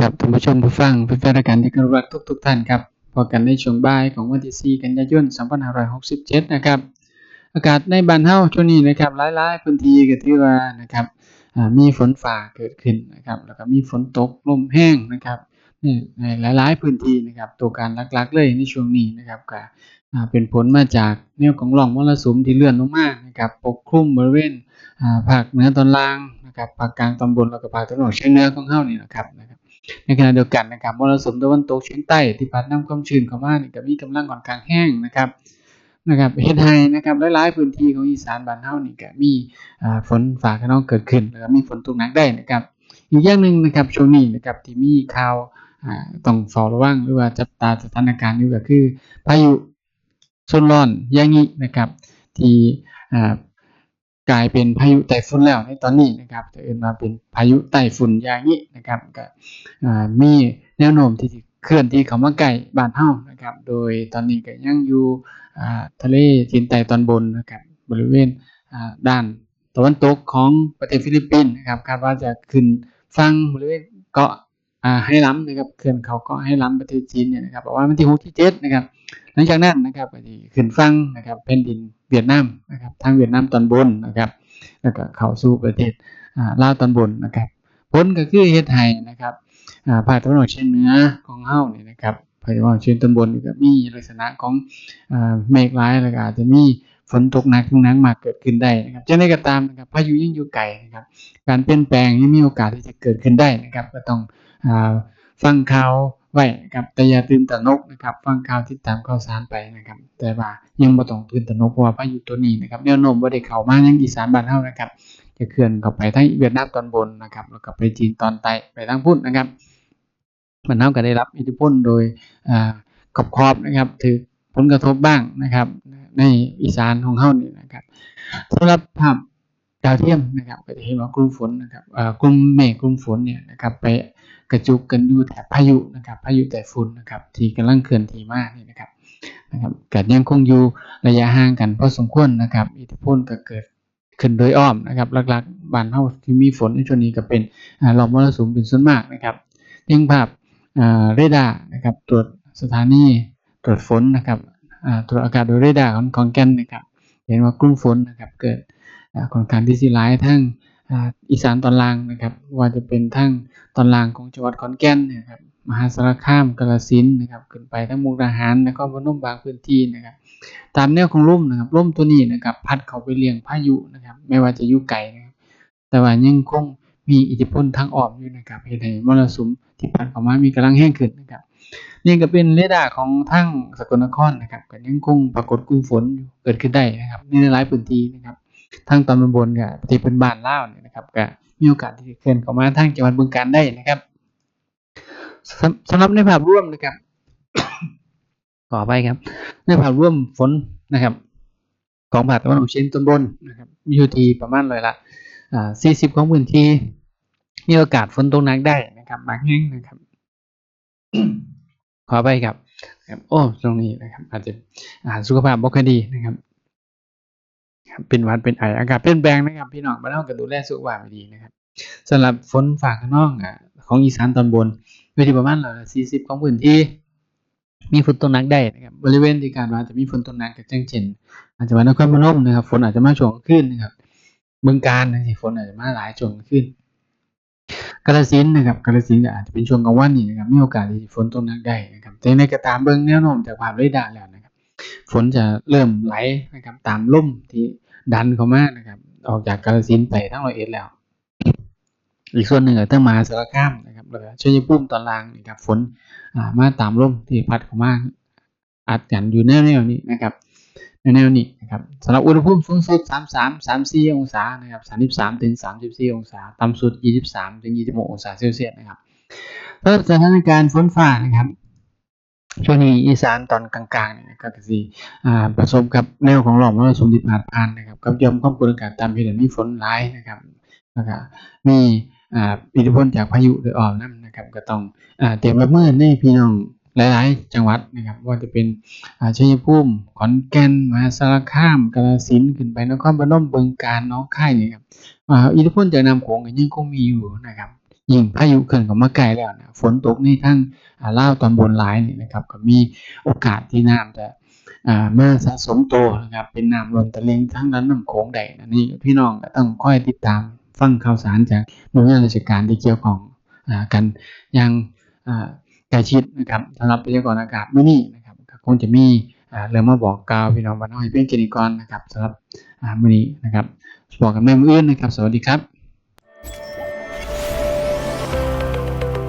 ครับท่านผู้ชมผู้ฟังแฟนๆรายการที่เคารพรักทุกทุกๆท่านครับพบกันในช่วงบ่ายของวันที่4กันยายน2567 นะครับ อากาศในบ้านเฮาช่วงนี้นะครับหลายๆพื้นที่ก็ถือว่านะครับมีฝนฟ้าเกิดขึ้นนะครับแล้วก็มีฝนตกลมแห้งนะครับนี่ในหลายๆพื้นที่นะครับตัวการลักๆเลยในช่วงนี้นะครับก็เป็นผลมาจากแนวของร่องมรสุมที่เลื่อนลงมานะครับปกคลุมบริเวณภาคเหนือตอนล่างนะครับภาคกลางตอนบนแล้วก็ภาคตะวันออกเฉียงเหนือของเฮานี่นะครับนะครับ ในขณะเดียวกันนะครับมรสุมตะวันตกเฉียงใต้ที่พัดนำความชื้นเข้ามานี่ก็มีกำลังค่อนข้างแห้งนะครับนะครับเฮ็ดให้นะครับหลายๆพื้นที่ของอีสานบ้านเฮานี่ก็มีฝนฟ้าคะนองเกิดขึ้นแล้วก็มีฝนตกหนักได้นะครับ อีกอย่างหนึ่งนะครับช่วงนี้นะครับที่มีข่าวอ่าต้องเฝ้าระวังหรือว่าจับตาสถานการณ์อยู่ก็คือพายุโซนร้อนยางินะครับ ที่ กลายเป็นพายุไต้ฝุ่นแล้วในตอนนี้นะครับเอิ้นว่าเป็นพายุไต้ฝุ่นอย่างินะครับก็มีแนวโน้มที่เคลื่อนที่เข้ามาใกล้บ้านเฮานะครับ โดยตอนนี้ก็ยังอยู่ทะเลจีนใต้ตอนบนนะครับบริเวณด้านตะวันตกของประเทศฟิลิปปินส์นะครับคาดว่าจะขึ้นฝั่งบริเวณเกาะอ่าไหหลำนะครับเคลื่อนเข้าเกาะไหหลำประเทศจีนเนี่ยนะครับประมาณวันที่6ที่7นะครับ หลังจากนั้นนะครับก็สิขึ้นฝั่งนะครับแผ่นดิน เวียดนามนะครับทางเวียดนามตอนบนนะครับแล้วก็เข้าสู่ประเทศลาวตอนบนนะครับผลก็คือเฮ็ดให้นะครับอ่าภาคตะวันออกเฉียงเหนือของเฮานี่นะครับภาคตะวันออกเฉียงตอนบนก็มีลักษณะของเมฆหลายแล้วก็อาจจะมีฝนตกหนักถึงหนักมากเกิดขึ้นได้นะครับจังได้ก็ตามนะครับพายุยังอยู่ไกลนะครับ การเปลี่ยนแปลงยังมีโอกาสที่จะเกิดขึ้นได้นะครับ ก็ต้องฟังข่าว ไว้ครับแต่อย่าตื่นตระหนกนะครับฟังข่าวติดตามข่าวสารไปนะครับ แต่ว่ายังบ่ต้องตื่นตระหนกเพราะว่าพายุตัวนี้นะครับแนวโน้มบ่าได้เข้ามายังอีสานบ้านเฮานะครับ จะเคลื่อนเข้าไปทางเวียดนามตอนบนนะครับ แล้วก็ไปจีนตอนใต้ไปทางพุ้นนะครับมันเฮาก็ได้รับอิทธิพลโดยอ่าขอบขอบนะครับถือผลกระทบบ้างนะครับ ในอีสานของเฮานี่นะครับสำหรับภาพ ดาวเทียมนะครับก็จะเห็นว่ากลุ่มฝนนะครับกลุ่มเมฆกลุ่มฝนเนี่ยนะครับไปกระจุกกันอยู่แถบพายุนะครับพายุไต้ฝุ่นนะครับที่กำลังเคลื่อนที่มานี่นะครับนะครับก็ยังคงอยู่ระยะห่างกันพอสมควรนะครับ อิทธิพลก็เกิดขึ้นโดยอ้อมนะครับหลักๆบ้านเฮาที่มีฝนในช่วงนี้ก็เป็นลมมรสุมเป็นส่วนมากนะครับยังภาพเรดาร์นะครับตรวจสถานีตรวจฝนนะครับตรวจอากาศโดยเรดาร์ของขอนแกนนะครับ เห็นว่ากลุ่มฝนนะครับเกิด ค่อนข้างที่สิหลายทั้งอีสานตอนล่างนะครับ ว่าจะเป็นทั้งตอนล่างของจังหวัดขอนแก่นนะครับมหาสารคามกาฬสินนะครับขึ้นไปทั้งมุกดาหารนครพนมบางพื้นที่นะครับ ตามแนวของลมนะครับลมตัวนี้นะครับ พัดเข้าไปเลี้ยงพายุนะครับ ไม่ว่าจะอยู่ไกลนะครับ แต่ว่ายังคงมีอิทธิพลทางอ้อมอยู่นะครับเฮ็ดให้มรสุมที่พัดเข้ามามีกำลังแรงขึ้นนะครับ นี่ก็เป็นเรดาร์ของทางสกลนครนะครับก็ยังคงปรากฏกลุ่มฝนเกิดขึ้นได้นะครับในหลายพื้นที่นะครับ ทางตอนบนๆก็ที่เป็นบ้านเล่าเนี่ยนะครับก็มีโอกาสที่จะเคลื่อนเข้ามาทางจังหวัดบึงกาฬได้นะครับสำสำหรับในภาพรวมนะครับขอไปครับ ในภาพรวมฝนนะครับ ของภาคตะวันออกเฉียงตอนบนนะครับมีอยู่ที่ประมาณร้อยละอ่า40 ของพื้นที่มีโอกาสฝนตกหนักได้นะครับบางแห่งนะครับขอไปครับครับ โอ้ ตรงนี้นะครับ อาจจะอาหารสุขภาพบ่ค่อยดีนะครับ ครับเป็นวัดเป็นไออากาศเปลี่ยนแปลงนะครับพี่น้องบ้านเราก็ดูแลสุขภาพดีนะครับสำหรับฝนฝากข้างนอกอะของอีสานตอนบนอยู่ที่ประมาณร้อยละ40ของพื้นที่มีฝนตกหนักได้นะครับบริเวณที่การว่าจะมีฝนตกหนักก็เช่นเช่นอาจจะมานครพนมนะครับ ฝนอาจจะมาช่วงกลางคืนนะครับบึงกาฬนะสิฝนอาจจะมาหลายช่วงกลางคืนกาฬสินนะครับกาฬสินอาจจะเป็นช่วงกลางวันนี่นะครับมีโอกาสที่ฝนตกหนักได้นะครับแต่ในกระตามเบิ่งแนวโน้มจากภาพเรดาร์แล้วนะครับ ฝนจะเริ่มไหลนะครับตามลมที่ ดันเขามากนะครับ ออกจากกาฬสินไปทั้งร้อยเอ็ดแล้ว อีกส่วนหนึ่งก็ต้องมาสารคามนะครับแล้วก็ชัยภูมิตอนล่างนะครับฝนอ่ามาตามลมที่พัดเข้ามาอัดกันอยู่แนวๆนี้นะครับแนวๆนี้นะครับสำหรับอุณหภูมิสูงสุด 33 34 องศานะครับ33ถึง34 องศาต่ำสุด 23ถึง26 องศาเซลเซียสนะครับสำหรับสถานการณ์ฝนฟ้านะครับ ช่วงนี้อีสานตอนกลางๆนี่ยก็สิอ่าประสบกับแนวของร่องมรสุมที่พาดผ่านนะครับกับย่อมความกดอากาศต่ำที่มีฝนหลายนะครับแล้วก็มีอ่าอิทธิพลจากพายุโดยอ้อมนํนะครับ ก็ต้องอ่าเตรียมรับมือในพี่น้องหลายๆ จังหวัดนะครับว่าจะเป็นอ่าชัยภูมิขอนแก่นมหาสารคามกาฬสินธุ์ขึ้นไปนครพนมบึงกาฬหนองคายนี่ครับอ่าอิทธิพลจากน้ำโขงก็ยังคงมีอยู่นะครับ ยิ่งพายุเคลื่อนเข้ามาใกล้แล้วนี่ยฝนตกในทางอ่าลาวตอนบนหลายนี่นะครับ ก็มีโอกาสที่น้ำจะอ่ามาสะสมตัวนะครับเป็นน้ำล้นตลิ่งทั้งนั้นน้ำโขงใดนะนี่พี่น้องก็ต้องคอยติดตามฟังข่าวสารจากหน่วยงานราชการที่เกี่ยวของอกันอย่างใกล้ชิดนะครับสำหรับพยากรณ์อากาศมื้อนี้นะครับคงจะมีเรื่องมาบอกกล่าวพี่น้องบ้านเฮาให้เป็นเกียรติกรนะครับสำหรับอ่ามื้อนี้นะครับบอกกันแม่มื้ออื่นนะครับ สวัสดีครับ